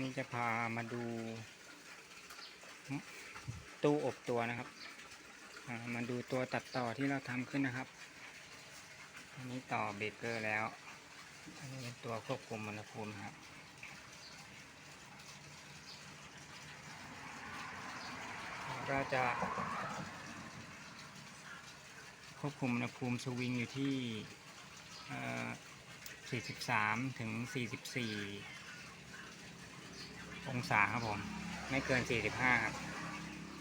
นี่จะพามาดู ตู้อบตัวนะครับมาดูตัวตัดต่อที่เราทำขึ้นนะครับ อันนี้ต่อเบรกเกอร์แล้ว อันนี้เป็นตัวควบคุมอุณหภูมิครับก็จะควบคุมอุณหภูมิสวิงอยู่ที่ 43 ถึง 44 องศาครับผม ไม่เกิน 45 ครับ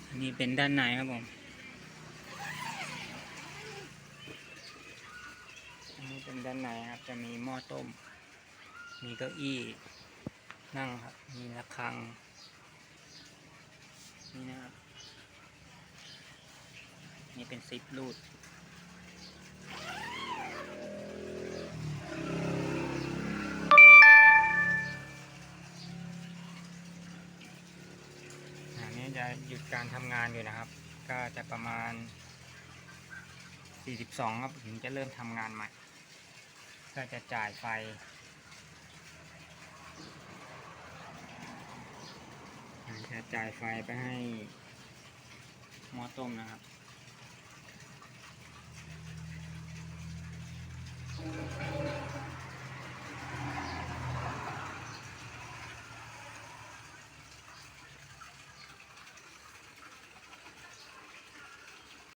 อันนี้เป็นด้านในครับผมอันนี้เป็นด้านในครับ จะมีหม้อต้ม มีเก้าอี้นั่งครับ มีระฆัง นี่นะครับ นี่เป็นซิปรูด จะหยุดการทำงานอยู่นะครับ ก็จะประมาณ 42ครับถึงจะเริ่มทำงานใหม่ ก็จะจ่ายไฟ จะจ่ายไฟไปให้หม้อต้มนะครับ